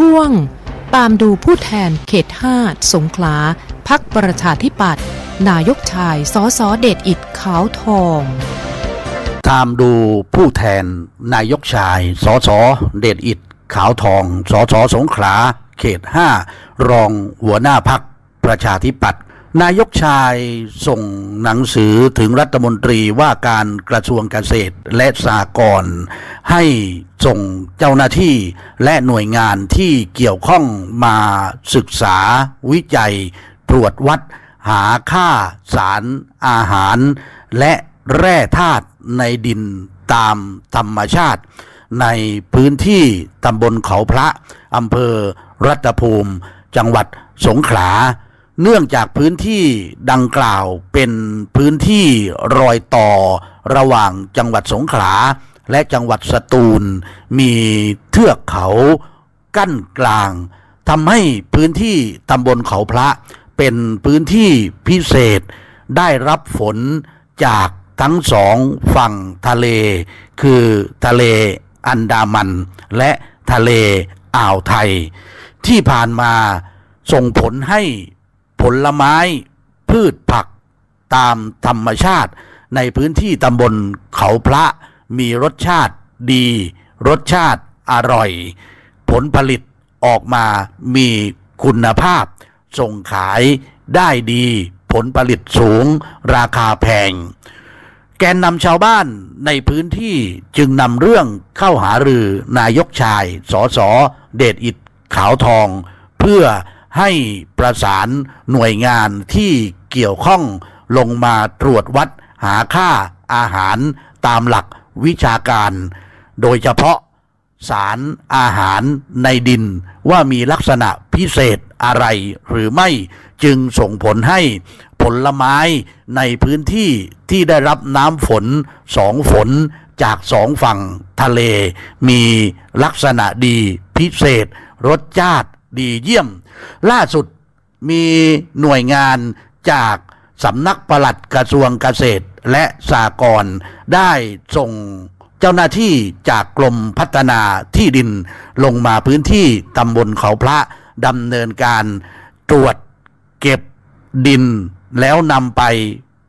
ช่วง ตามดูผู้แทนเขต 5 สงขลาพักประชาธิปัตย์นายกชายสอสอเดชอิดขาวทอง ตามดูผู้แทนนายกชายสอสอเดชอิดขาวทองสอสอสงขลาเขต 5 รองหัวหน้าพักประชาธิปัตย์ นายกชายส่งหนังสือถึงรัฐมนตรีว่าการกระทรวงเกษตรและสหกรณ์ให้ส่งเจ้าหน้าที่และหน่วยงานที่เกี่ยวข้องมาศึกษาวิจัย ตรวจวัดหาค่าสารอาหาร และแร่ธาตุในดินตามธรรมชาติ ในพื้นที่ตำบลเขาพระอำเภอรัตภูมิ จังหวัดสงขลา เนื่องจากพื้นที่ดังกล่าวเป็นพื้นที่รอยต่อระหว่างจังหวัดสงขลาและจังหวัดสตูล มีเทือกเขากั้นกลางทำให้พื้นที่ตำบลเขาพระ เป็นพื้นที่พิเศษได้รับฝนจากทั้งสองฝั่งทะเล คือทะเลอันดามัน และทะเลอ่าวไทย ที่ผ่านมาส่งผลให้ ผลไม้ พืชผัก ตามธรรมชาติ ในพื้นที่ตำบลเขาพระมีรสชาติดี รสชาติอร่อย ผลผลิตออกมามีคุณภาพ ส่งขายได้ดี ผลผลิตสูง ราคาแพง แกนนำชาวบ้านในพื้นที่จึงนำเรื่องเข้าหารือนายกชาย สสเดชอิดขาวทอง เพื่อ ให้ประสานหน่วยงานที่เกี่ยวข้องลงมาตรวจวัดหาค่าอาหารตามหลักวิชาการ โดยเฉพาะสารอาหารในดินว่ามีลักษณะพิเศษอะไรหรือไม่จึงส่งผลให้ผลไม้ในพื้นที่ที่ได้รับน้ำฝนสองฝนจากสองฝั่งทะเล มีลักษณะดีพิเศษ รสชาติ ดีเยี่ยม ล่าสุดมีหน่วยงานจากสำนักปลัดกระทรวงเกษตรและสหกรณ์ได้ส่งเจ้าหน้าที่จากกรมพัฒนาที่ดินลงมาพื้นที่ตำบลเขาพระดำเนินการตรวจเก็บดินแล้วนำไป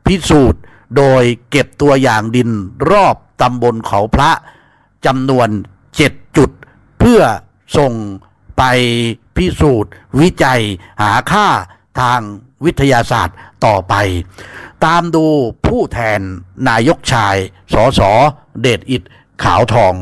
พิสูจน์ โดยเก็บตัวอย่างดินรอบตำบลเขาพระจำนวน 7 จุด เพื่อส่งไป พิสูจน์ วิจัย หาค่าทางวิทยาศาสตร์ต่อไป ตามดูผู้แทนนายกชาย สสเดชอิดขาวทอง